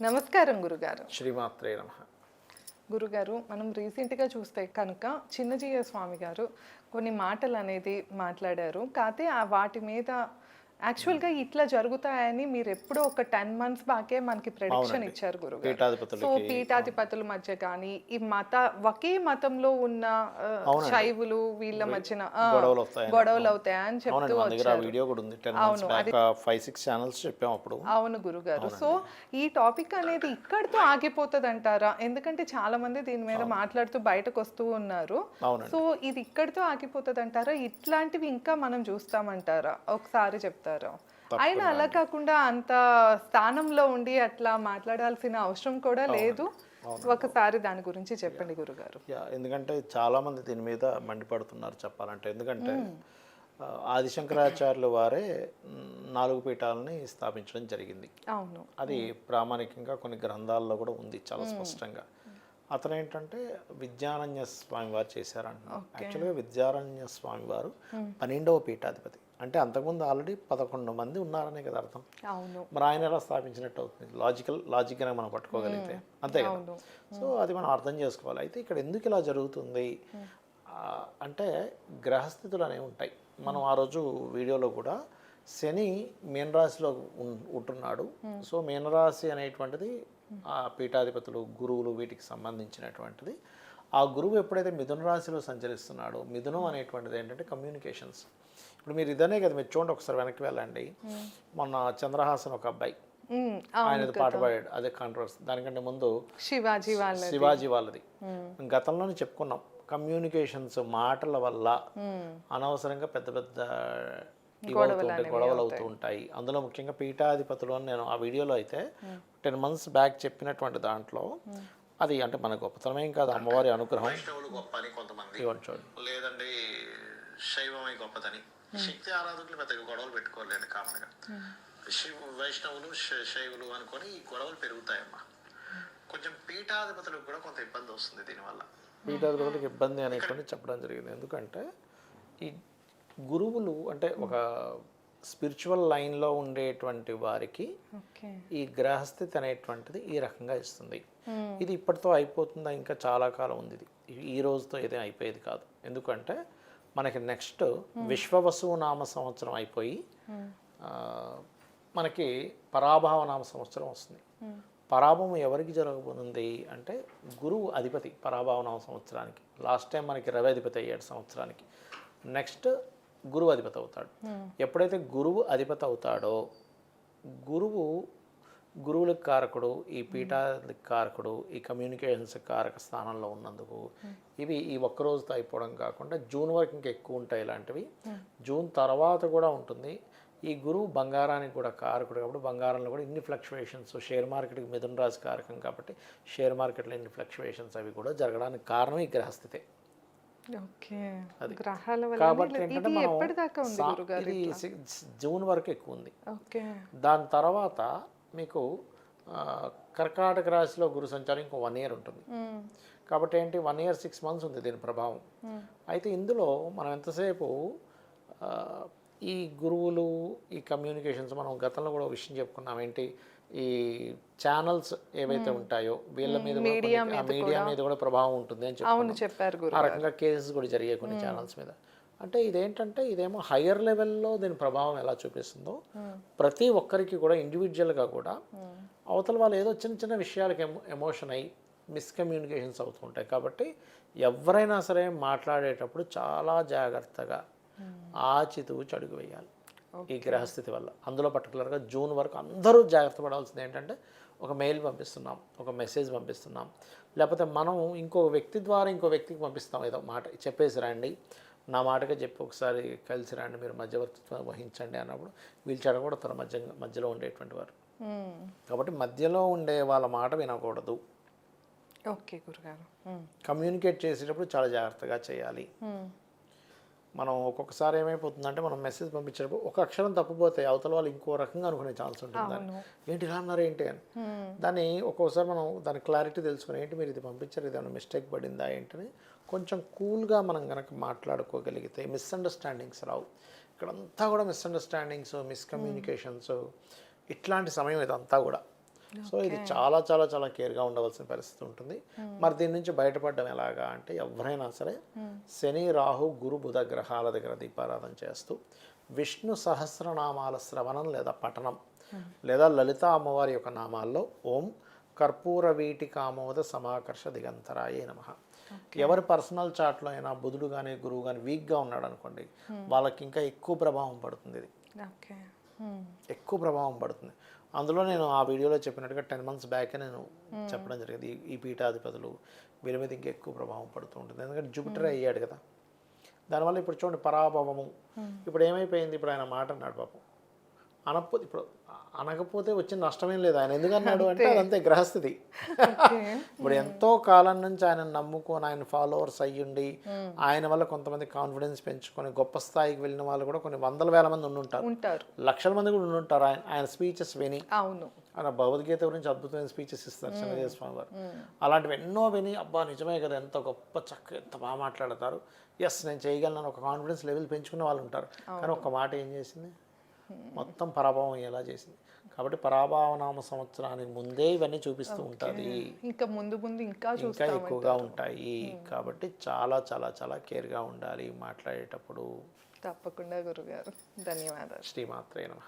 నమస్కారం గురుగారు. శ్రీమాత్రే నమ. గురుగారు మనం రీసెంట్గా చూస్తే కనుక చిన్నజీయ స్వామి గారు కొన్ని మాటలు అనేది మాట్లాడారు. కాకపోతే ఆ వాటి మీద యాక్చువల్గా ఇట్లా జరుగుతాయని మీరు ఎప్పుడో ఒక టెన్ మంత్స్ బాకే మనకి ప్రెడిక్షన్ ఇచ్చారు గురుగారు. సో పీఠాధిపతుల మధ్య కానీ ఈ మత ఒకే మతంలో ఉన్న శైవులు వీళ్ళ మధ్యన గొడవలు అవుతాయని చెప్తూ బ్యాక్ ఫైవ్ సిక్స్ ఛానల్స్ చెప్పాం అప్పుడు. అవును గురుగారు. సో ఈ టాపిక్ అనేది ఇక్కడితో ఆగిపోతుంది అంటారా ఎందుకంటే చాలా మంది దీని మీద మాట్లాడుతూ బయటకు వస్తూ ఉన్నారు. సో ఇది ఇక్కడితో ఆగిపోతుంది అంటారా ఇట్లాంటివి ఇంకా మనం చూస్తామంటారా? ఒకసారి చెప్తారా? అయినా అలా కాకుండా అంత స్థానంలో ఉండి అట్లా మాట్లాడాల్సిన అవసరం కూడా లేదు. ఒకసారి దాని గురించి చెప్పండి గురుగారు. యా ఎందుకంటే చాలా మంది దీని మీద మండిపడుతున్నారు చెప్పాలంటే. ఎందుకంటే ఆదిశంకరాచార్యుల వారే నాలుగు పీఠాలని స్థాపించడం జరిగింది. అవును. అది ప్రామాణికంగా కొన్ని గ్రంథాల్లో కూడా ఉంది చాలా స్పష్టంగా. అతను ఏంటంటే విద్యారణ్య స్వామి వారు చేశారంట యాక్చువల్గా విద్యారణ్య స్వామి వారు పన్నెండవ పీఠాధిపతి. అంటే అంతకుముందు ఆల్రెడీ పదకొండు మంది ఉన్నారనే కదా అర్థం. మరి ఆయన ఎలా స్థాపించినట్టు అవుతుంది? లాజికల్ లాజిక్గా మనం పట్టుకోగలిగితే. అంతే కదా. సో అది మనం అర్థం చేసుకోవాలి. అయితే ఇక్కడ ఎందుకు ఇలా జరుగుతుంది? అంటే గ్రహస్థితులు అనేవి ఉంటాయి. మనం ఆ రోజు వీడియోలో కూడా శని మీనరాశిలో ఉంటున్నాడు. సో మీనరాశి అనేటువంటిది ఆ పీఠాధిపతులు గురువులు వీటికి సంబంధించినటువంటిది. ఆ గురువు ఎప్పుడైతే మిథున రాశిలో సంచరిస్తున్నాడో మిథునం అనేటువంటిది ఏంటంటే కమ్యూనికేషన్స్ ఇప్పుడు మీరు ఇదనే కదా మీరు చూడండి ఒకసారి వెనక్కి వెళ్ళండి. మొన్న చంద్రహాసన్ ఒక అబ్బాయి. ఉమ్, ఆయన పాట పాడాడు. అదే కాంట్రవర్సీ దానికంటే ముందు శివాజీ వాళ్ళ శివాజీ వాళ్ళది. గతంలోనే చెప్పుకున్నాం. కమ్యూనికేషన్స్ మాటల వల్ల అనవసరంగా పెద్ద పెద్ద ఇవి అవుతూ ఉంటాయి, గొడవలు అవుతూ ఉంటాయి. అందులో ముఖ్యంగా పీఠాధిపతులు అని నేను ఆ వీడియోలో అయితే టెన్ మంత్స్ బ్యాక్ చెప్పినటువంటి దాంట్లో అది అంటే మన గొప్పతనమేం కాదు అమ్మవారి అనుగ్రహం. గొప్ప అని కొంతమంది. లేదండి శైవమై గొప్పదని. శక్తి ఆరాధకులు పెద్దగా గొడవలు పెట్టుకోలేండి కామన్గా. శివ వైష్ణవులు శ- శైవులు అనుకొని ఈ గొడవలు పెరుగుతాయమ్మా. కొంచెం పీఠాధిపతులకు కూడా కొంత ఇబ్బంది వస్తుంది దీనివల్ల. పీఠాధిపతులకు ఇబ్బంది అనేటువంటి చెప్పడం జరిగింది. ఎందుకంటే ఈ గురువులు అంటే ఒక స్పిరిచువల్ లైన్లో ఉండేటువంటి వారికి ఈ గ్రహస్థితి అనేటువంటిది ఈ రకంగా ఇస్తుంది. ఇది ఇప్పటితో అయిపోతుందా? ఇంకా చాలా కాలం ఉంది ఇది. ఈ- రోజుతో ఏదైనా అయిపోయేది కాదు. ఎందుకంటే మనకి నెక్స్ట్ విశ్వవసు నామ సంవత్సరం అయిపోయి మనకి పరాభావ నామ సంవత్సరం వస్తుంది. పరాభవం ఎవరికి జరగబోతుంది అంటే గురువు అధిపతి పరాభావ నామ సంవత్సరానికి. లాస్ట్ టైం మనకి రవి అధిపతి అయ్యాడు సంవత్సరానికి. నెక్స్ట్ గురువు అధిపతి అవుతాడు. ఎప్పుడైతే గురువు అధిపతి అవుతాడో గురువు గురువులకు కారకుడు ఈ పీఠాలకు కారకుడు ఈ కమ్యూనికేషన్స్ కారక స్థానంలో ఉన్నందుకు ఇవి ఈ ఒక్క రోజుతో అయిపోవడం కాకుండా జూన్ వరకు ఇంకా ఎక్కువ ఉంటాయి ఇలాంటివి. జూన్ తర్వాత కూడా ఉంటుంది. ఈ గురువు బంగారానికి కూడా కారకుడు కాబట్టి బంగారంలో కూడా ఇన్ని ఫ్లక్చువేషన్స్ షేర్ మార్కెట్కి మిథున రాశి కారకం కాబట్టి షేర్ మార్కెట్లో ఇన్ని ఫ్లక్చువేషన్స్ అవి కూడా జరగడానికి కారణం ఈ గ్రహస్థితే. కాబట్టి జూన్ వరకు ఎక్కువ ఉంది. ఓకే. దాని తర్వాత మీకు కర్కాటక రాశిలో గురు సంచారం ఇంకో వన్ ఇయర్ ఉంటుంది. కాబట్టి ఏంటి వన్ ఇయర్ సిక్స్ మంత్స్ ఉంది దీని ప్రభావం. అయితే ఇందులో మనం ఎంతసేపు ఈ గురువులు ఈ కమ్యూనికేషన్స్ మనం గతంలో కూడా విషయం చెప్పుకున్నాం. ఏంటి ఈ ఛానల్స్ ఏవైతే ఉంటాయో వీళ్ళ మీద మీడియా మీద కూడా. ప్రభావం ఉంటుంది అని చెప్పి చెప్పారు ఆ రకంగా కేసెస్ కూడా జరిగాయి కొన్ని ఛానల్స్ మీద. అంటే ఇదేంటంటే ఇదేమో హయ్యర్ లెవెల్లో దీని ప్రభావం ఎలా చూపిస్తుందో ప్రతి ఒక్కరికి కూడా ఇండివిజువల్గా కూడా అవతల వాళ్ళు ఏదో చిన్న చిన్న విషయాలకు ఎమో ఎమోషన్ అయ్యి మిస్కమ్యూనికేషన్స్ అవుతుంటాయి కాబట్టి ఎవరైనా సరే మాట్లాడేటప్పుడు చాలా జాగ్రత్తగా ఆచితూచి అడుగు వేయాలి. ఈ గ్రహస్థితి వల్ల. అందులో పర్టికులర్గా జూన్ వరకు అందరూ జాగ్రత్త పడాల్సింది ఏంటంటే ఒక మెయిల్ పంపిస్తున్నాం ఒక మెసేజ్ పంపిస్తున్నాం. లేకపోతే మనం ఇంకో వ్యక్తి ద్వారా ఇంకో వ్యక్తికి పంపిస్తాం ఏదో మాట చెప్పేసి రండి. నా మాటగా చెప్పి ఒకసారి కలిసి రండి మీరు మధ్యవర్తిత్వం వహించండి అన్నప్పుడు వీళ్ళు చెడగొడతారు మధ్య మధ్యలో ఉండేటువంటి వారు. కాబట్టి మధ్యలో ఉండే వాళ్ళ మాట వినకూడదు. ఓకే గురుగారు. కమ్యూనికేట్ చేసేటప్పుడు చాలా జాగ్రత్తగా చేయాలి. మనం ఒక్కొక్కసారి ఏమైపోతుందంటే మనం మెసేజ్ పంపించేటప్పుడు ఒక అక్షరం తప్పిపోతే అవతల వాళ్ళు ఇంకో రకంగా అనుకునే ఛాన్స్ ఉంటుంది దాన్ని. ఏంటి ఇలా అన్నారు ఏంటి? అని. దాన్ని ఒక్కోసారి మనం దాని క్లారిటీ తెలుసుకుని ఏంటి మీరు ఇది పంపించారు? ఇది ఏమైనా మిస్టేక్ పడిందా? ఏంటని కొంచెం కూల్గా మనం కనుక మాట్లాడుకోగలిగితే మిస్అండర్స్టాండింగ్స్ రావు. ఇక్కడంతా కూడా మిస్అండర్స్టాండింగ్స్ మిస్కమ్యూనికేషన్స్ ఇట్లాంటి సమయం ఇదంతా కూడా. సో ఇది చాలా చాలా చాలా కేర్గా ఉండవలసిన పరిస్థితి ఉంటుంది. మరి దీని నుంచి బయటపడడం ఎలాగా అంటే ఎవరైనా సరే శని రాహు గురు బుధ గ్రహాల దగ్గర దీపారాధన చేస్తూ విష్ణు సహస్రనామాల శ్రవణం లేదా పఠనం లేదా లలిత అమ్మవారి యొక్క నామాల్లో ఓం కర్పూర వీటి కామోద సమాకర్ష దిగంతరాయే నమ. ఎవరి పర్సనల్ చాట్లో అయినా బుధుడు కానీ గురువు కానీ వీక్గా ఉన్నాడు అనుకోండి వాళ్ళకి ఇంకా ఎక్కువ ప్రభావం పడుతుంది ఇది. ఎక్కువ ప్రభావం పడుతుంది. అందులో నేను ఆ వీడియోలో చెప్పినట్టుగా టెన్ మంత్స్ బ్యాక్ నేను చెప్పడం జరిగింది. ఈ- పీఠాధిపతులు వీరి మీద ఇంకా ఎక్కువ ప్రభావం పడుతూ ఉంటుంది. ఎందుకంటే జూపిటర్ అయ్యాడు కదా. దానివల్ల ఇప్పుడు చూడండి పరాభవము. ఇప్పుడు ఏమైపోయింది? ఇప్పుడు ఆయన మాట అన్నాడు పాపం. అనకపోతే ఇప్పుడు అనకపోతే వచ్చిన నష్టమేం లేదు. ఆయన ఎందుకన్నాడు అంటే అదంతే గ్రహస్థితి. ఇప్పుడు ఎంతో కాలం నుంచి ఆయన నమ్ముకొని ఆయన ఫాలోవర్స్ అయ్యుండి ఆయన వల్ల కొంతమంది కాన్ఫిడెన్స్ పెంచుకొని గొప్ప స్థాయికి వెళ్ళిన వాళ్ళు కూడా కొన్ని వందల వేల మంది ఉండుంటారు. ఉంటారు. లక్షల మంది కూడా ఉండుంటారు. ఆయన ఆయన స్పీచెస్ విని. అవును. ఆయన భగవద్గీత గురించి అద్భుతమైన స్పీచెస్ ఇస్తారు చిన్నదేవ స్వామి వారు. అలాంటివి ఎన్నో విని అబ్బా నిజమే కదా ఎంత గొప్ప చక్క ఎంత బాగా మాట్లాడతారు. ఎస్ నేను చేయగలను ఒక కాన్ఫిడెన్స్ లెవెల్ పెంచుకునే వాళ్ళు ఉంటారు. కానీ ఒక్క మాట ఏం చేసింది? మొత్తం పరాభవం అయ్యేలా చేసింది. కాబట్టి పరాభవనామ సంవత్సరానికి ముందే ఇవన్నీ చూపిస్తూ ఉంటుంది. ఇంకా ముందు ముందు ఇంకా ఇంకా ఎక్కువగా ఉంటాయి. కాబట్టి చాలా చాలా చాలా కేర్గా ఉండాలి మాట్లాడేటప్పుడు. తప్పకుండా గురుగారు. ధన్యవాదాలు. శ్రీమాత్రే నమ.